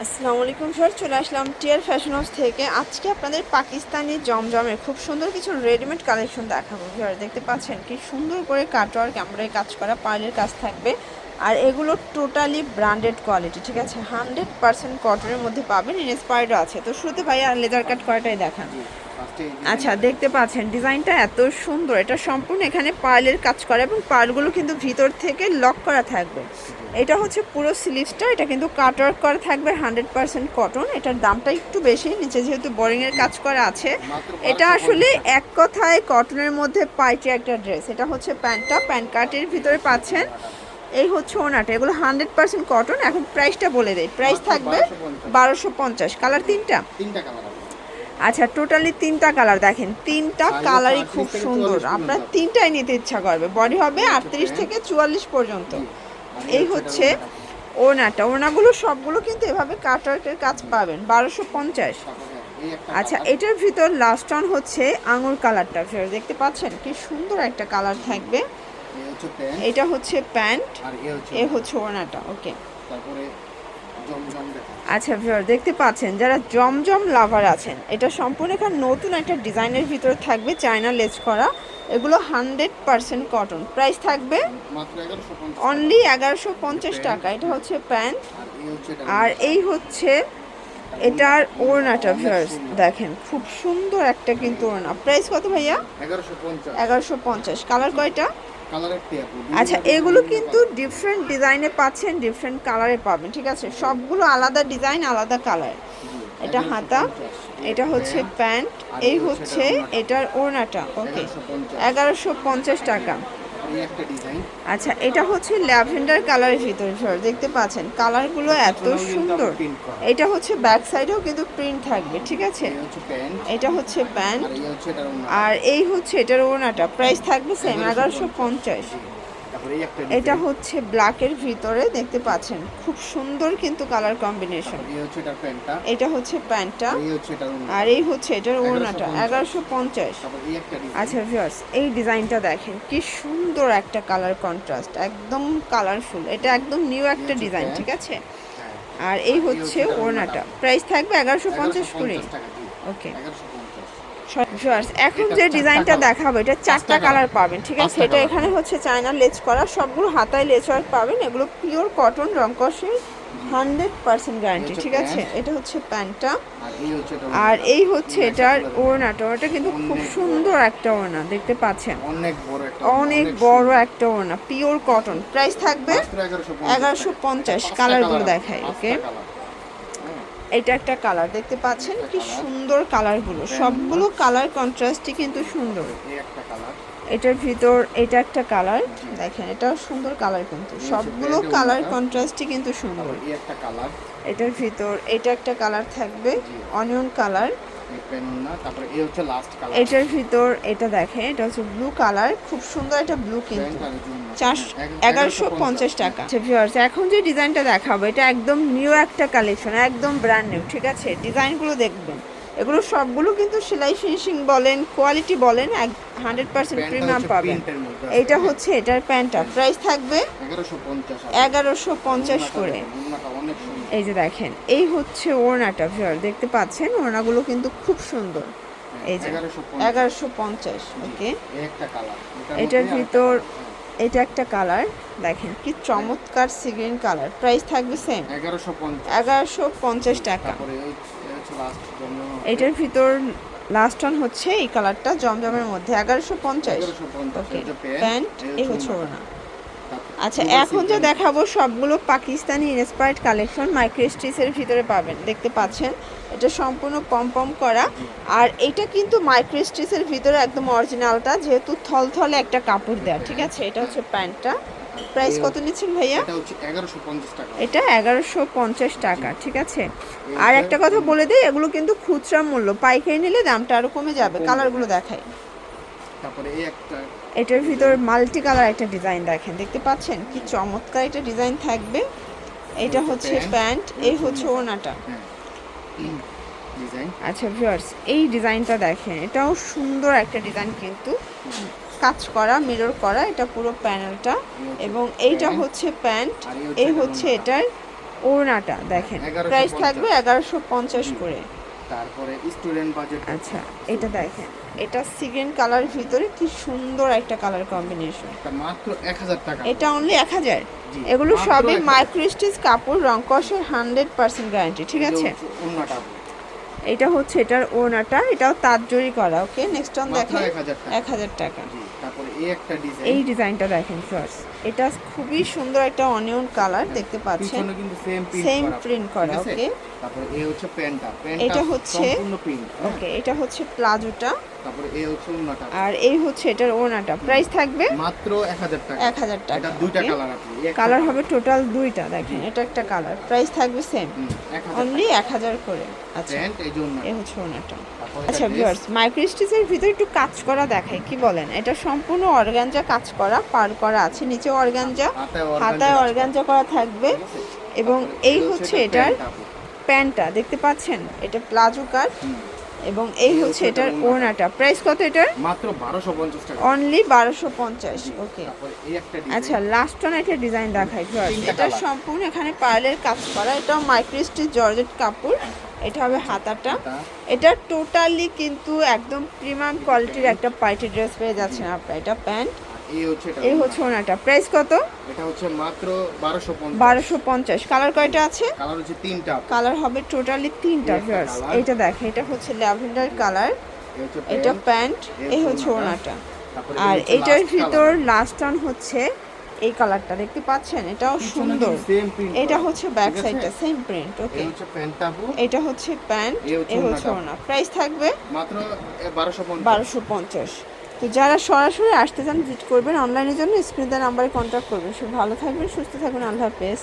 আসসালামু আলাইকুম স্যার চলে আসলাম টিয়ার ফ্যাশন হাউস থেকে। আজকে আপনাদের পাকিস্তানি জমজমের খুব সুন্দর কিছু রেডিমেড কালেকশন দেখাবো। ভিউয়ার দেখতে পাচ্ছেন কি সুন্দর করে কাটওয়ার্ক ক্যামেরায় কাজ করা পার্লের কাজ থাকবে। আর এগুলো টোটালি ব্র্যান্ডেড কোয়ালিটি ঠিক আছে? হান্ড্রেড পার্সেন্ট কটনের মধ্যে পাবেন ইনস্পায়ার্ডও আছে। তো শুরুতে ভাই আর লেদার কাট করাটাই দেখান। আচ্ছা দেখতে পাচ্ছেন, ডিজাইনটা এত সুন্দর। এটা সম্পূর্ণ এখানে পার্লের কাজ করা এবং পার্লগুলো কিন্তু ভিতর থেকে লক করা থাকবে। এটা হচ্ছে পুরো স্লিভসটা এটা কিন্তু কাটওয়ার্ক করা থাকবে হান্ড্রেড পার্সেন্ট কটন এটার দামটা একটু বেশি, নিচে যেহেতু বোরিংয়ের কাজ করা আছে। এটা আসলে এক কথায় কটনের মধ্যে পাইটি একটা ড্রেস এটা হচ্ছে প্যান্টটা, প্যান্ট কাটের ভিতরে পাচ্ছেন। এই হচ্ছে ওনাটা। এগুলো হান্ড্রেড পার্সেন্ট কটন এখন প্রাইসটা বলে দেয় প্রাইস থাকবে বারোশো পঞ্চাশ। কালার তিনটা? আচ্ছা টোটালি তিনটা কালার দেখেন। তিনটা কালারই খুব সুন্দর। আপনার তিনটাই নিতে ইচ্ছা করবে। বডি হবে আটত্রিশ থেকে চুয়াল্লিশ পর্যন্ত। এই হচ্ছে ওনাটা। ওনাগুলো সবগুলো কিন্তু এভাবে কাটওয়ার্কের কাজ পাবেন। বারোশো পঞ্চাশ। আচ্ছা এটার ভিতর লাস্ট অন হচ্ছে আঙুর কালারটা দেখতে পাচ্ছেন কি সুন্দর একটা কালার থাকবে। এটা হচ্ছে প্যান্ট এ হচ্ছে ওনাটা ওকে। তারপরে আচ্ছা ভিউয়ার দেখতে পাচ্ছেন যারা জমজম লাভার আছেন এটা সম্পূর্ণ এখানে নতুন একটা ডিজাইনের ভিতরে থাকবে চায়না লেজ করা। এগুলো হান্ড্রেড পার্সেন্ট কটন প্রাইস থাকবে অনলি এগারোশো পঞ্চাশ টাকা। এটা হচ্ছে প্যান্ট। আর এই হচ্ছে এটার ওড়নাটা ভিউয়ার্স দেখেন খুব সুন্দর একটা কিন্তু ওড়না। প্রাইস কত ভাইয়া? এগারোশো পঞ্চাশ। কালার কয়টা? আচ্ছা এগুলো কিন্তু ডিফারেন্ট ডিজাইনে পাচ্ছেন ডিফারেন্ট কালারে পাবেন ঠিক আছে? সবগুলো আলাদা ডিজাইন আলাদা কালার এটা হাতা এটা হচ্ছে প্যান্ট এই হচ্ছে এটার ওড়নাটা ওকে এগারোশো পঞ্চাশ টাকা। আচ্ছা এটা হচ্ছে ল্যাভেন্ডার কালারের ভিতরে সর দেখতে পাচ্ছেন। কালারগুলো এত সুন্দর। এটা হচ্ছে ব্যাক সাইডেও কিন্তু প্রিন্ট থাকবে ঠিক আছে? এটা হচ্ছে প্যান্ট আর এই হচ্ছে এটার ওড়নাটা। প্রাইস থাকবে সেম এগারোশো পঞ্চাশ। এটা হচ্ছে ব্ল্যাকের ভিতরে দেখতে পাচ্ছেন? খুব সুন্দর কিন্তু কালার কম্বিনেশন। এটা হচ্ছে প্যান্টটা। আর এই হচ্ছে এটার ওড়নাটা এগারোশো পঞ্চাশ। আচ্ছা ভিউয়ার্স এই ডিজাইনটা দেখেন কি সুন্দর একটা কালার কন্ট্রাস্ট একদম কালারফুল এটা একদম নিউ একটা ডিজাইন ঠিক আছে? হ্যাঁ। আর এই হচ্ছে ওড়নাটা। প্রাইস থাকবে এগারোশো পঞ্চাশ করে। 150 টাকা জি ওকে এখন যে ডিজাইনটা। দেখাবো এটা চারটা কালার পাবেন ঠিক আছে? এটা এখানে হচ্ছে চায়না লেজ করা সবগুলো হাতায় লেজ ওয়ার্ক পাবেন এগুলো পিওর কটন রংকসের হান্ড্রেড পার্সেন্ট গ্যারান্টি ঠিক আছে? এটা হচ্ছে প্যান্টটা। আর এই হচ্ছে এটার ওড়নাটা। ওটা কিন্তু খুব সুন্দর একটা ওড়না দেখতে পাচ্ছেন? অনেক বড় একটা অনেক বড় একটা ওড়না পিওর কটন প্রাইস থাকবে এগারোশো পঞ্চাশ। কালারগুলো দেখায় ওকে এটা একটা কালার দেখতে পাচ্ছেন কি সুন্দর কালারগুলো সবগুলো কালার কন্ট্রাস্টই কিন্তু সুন্দর এটার ভিতর এটা একটা কালার দেখেন এটাও সুন্দর কালার কিন্তু সবগুলো কালার। কন্ট্রাস্টই কিন্তু সুন্দর এটার ভিতর এটা একটা কালার থাকবে। অনিয়ন কালার এটার ভিতর এটা দেখেন, এটা হচ্ছে ব্লু কালার খুব সুন্দর একটা ব্লু কিন্তু আর এগারোশো পঞ্চাশ। টাকা। আচ্ছা ভিউয়ার্স এখন যে ডিজাইনটা দেখাবো এটা একদম নিউ একটা কালেকশন একদম ব্র্যান্ড নিউ ঠিক আছে? ডিজাইনগুলো দেখবেন। এগুলো সবগুলো কিন্তু সেলাই ফিনিশিং বলেন কোয়ালিটি বলেন এক হান্ড্রেড পার্সেন্ট প্রিমিয়াম পাবেন। এইটা হচ্ছে এটার প্যান্টটা প্রাইস থাকবে এগারোশো পঞ্চাশ করে। এই যে দেখেন এই হচ্ছে ওড়নাটা ভিউয়ার দেখতে পাচ্ছেন? ওড়নাগুলো কিন্তু খুব সুন্দর। এই যে এগারোশো পঞ্চাশ। ওকে এই একটা কালার এটার ভিতর এটা একটা কালার দেখেন কি চমৎকার সিগ্রিন কালার। প্রাইস থাকবে সেম এগারোশো পঞ্চাশ। টাকা। এটার ভিতর লাস্ট ওয়ান হচ্ছে এই কালারটা জমজমের মধ্যে। এগারোশো পঞ্চাশ। প্যান্ট এই হচ্ছে তারপর আচ্ছা এখন যে দেখাবো সবগুলো পাকিস্তানি ইন্সপায়ার্ড কালেকশন মাইক্রোস্টিচের ভিতরে পাবেন দেখতে পাচ্ছেন। এটা সম্পূর্ণ পম পম করা। আর এটা কিন্তু মাইক্রোস্টিচের ভিতরে একদম অরিজিনালটা যেহেতু থলথলে একটা কাপড় দেওয়া ঠিক আছে? এটা হচ্ছে প্যান্টটা। প্রাইস কত নিচ্ছেন ভাইয়া? এটা হচ্ছে এগারোশো পঞ্চাশ টাকা। এটা এগারোশো পঞ্চাশ টাকা ঠিক আছে? আর একটা কথা বলে দিই এগুলো কিন্তু খুচরা মূল্য। পাইকারি নিলে দামটা আরও কমে যাবে কালারগুলো দেখাই। তারপরে এই একটা এটার ভিতর মাল্টি কালার একটা ডিজাইন দেখেন দেখতে পাচ্ছেন? কি চমৎকার একটা ডিজাইন থাকবে। এটা হচ্ছে প্যান্ট এই হচ্ছে ওনাটা। হ্যাঁ। আচ্ছা ভিউয়ার্স এই ডিজাইনটা দেখেন এটাও সুন্দর একটা ডিজাইন কিন্তু। কাজ করা মিরর করা এটা পুরো প্যানেলটা এবং এইটা হচ্ছে প্যান্ট এই হচ্ছে এটার ওড়নাটা দেখেন। 1150 প্রাইস থাকবে এগারোশো পঞ্চাশ করে। তারপরে স্টুডেন্ট বাজেট আচ্ছা এটা দেখেন। এটা সিগেন কালার ভিতরে কি সুন্দর একটা কালার কম্বিনেশন। মাত্র এক হাজার টাকা। এটা অনলি এক হাজার। জি, এগুলো সবই 1000 মাইক্রোস্টিচ কাপড় রং কষের হান্ড্রেড পার্সেন্ট গ্যারান্টি ঠিক আছে? ওনাটা এটা হচ্ছে এটার ওনাটা এটাও তাঁত জড়ি করা ওকে নেক্সট অন দেখেন 1000 টাকা। এক হাজার টাকা। জি তারপরে এই একটা ডিজাইন এই ডিজাইনটা দেখেন ফার্স্ট এটা খুবই সুন্দর একটা অনিয়ন কালার দেখতে পাচ্ছেন। কিন্তু সেম প্রিন্ট করা। আছে? তারপরে এই হচ্ছে প্যান্টটা প্যান্টটা এটা হচ্ছে- সম্পূর্ণ প্রিন্ট ওকে এটা হচ্ছে প্লাজোটা। তারপরে এই হচ্ছে অন্যটা আর এই হচ্ছে এটার ওড়নাটা। প্রাইস থাকবে? মাত্র 1000 টাকা। এক হাজার টাকা এটা দুইটা কালার আছে কালার হবে টোটাল দুইটা দেখেন এটা একটা কালার প্রাইস থাকবে সেম 1000 অনলি এক হাজার করে। আচ্ছা। প্যান্ট এই হচ্ছে ওড়নাটা। আচ্ছা ভিউয়ার্স মাইক্রোস্টিচের ভিতরে একটু কাজ করা দেখাই কি বলেন? এটা সম্পূর্ণ অর্গানজা কাজ করা পার করা আছে নিচে অর্গানজা হাতায় অর্গানজা করা। থাকবে। এবং এই হচ্ছে এটার প্যান্টটা দেখতে পাচ্ছেন? এটা প্লাজো কাট। এবং এই হচ্ছে এটার ওড়নাটা। প্রাইস কত এটার? মাত্র 1250 টাকা। অনলি বারোশো পঞ্চাশ ওকে আচ্ছা লাস্ট ওয়ান একটা ডিজাইন দেখাই এটা সম্পূর্ণ এখানে পার্লের কাজ করা এটা মাইক্রোস্টিচ জর্জেট কাপড়। এটা হবে হাতাটা। এটা টোটালি কিন্তু একদম প্রিমিয়াম কোয়ালিটির একটা পার্টি ড্রেস পেয়ে যাচ্ছেন আপনারা। এটা প্যান্ট। এই হচ্ছে এটা এই হচ্ছে ওনাটা প্রাইস কত? এটা হচ্ছে মাত্র 1250 বারোশো পঞ্চাশ। কালার কয়টা আছে? কালার হচ্ছে তিনটা। কালার হবে টোটালি তিনটা ভিউয়ার্স। এইটা দেখেন এটা হচ্ছে ল্যাভেন্ডার কালার এটা প্যান্ট, এই হচ্ছে ওনাটা আর এটার ভিতর লাস্ট ওয়ান হচ্ছে এই কালারটা দেখতে পাচ্ছেন? এটাও সুন্দর। এটা হচ্ছে ব্যাক? সাইডটা সেম প্রিন্ট ওকে এটা হচ্ছে প্যান্ট এ হচ্ছে ওনা। প্রাইস থাকবে মাত্র 1250 বারোশো পঞ্চাশ। তো যারা সরাসরি আসতে চান ভিজিট করবেন। অনলাইনের জন্য স্ক্রিনে নাম্বারে কন্ট্যাক্ট করবেন। সব ভালো থাকবেন সুস্থ থাকবেন। আল্লাহ হাফেজ।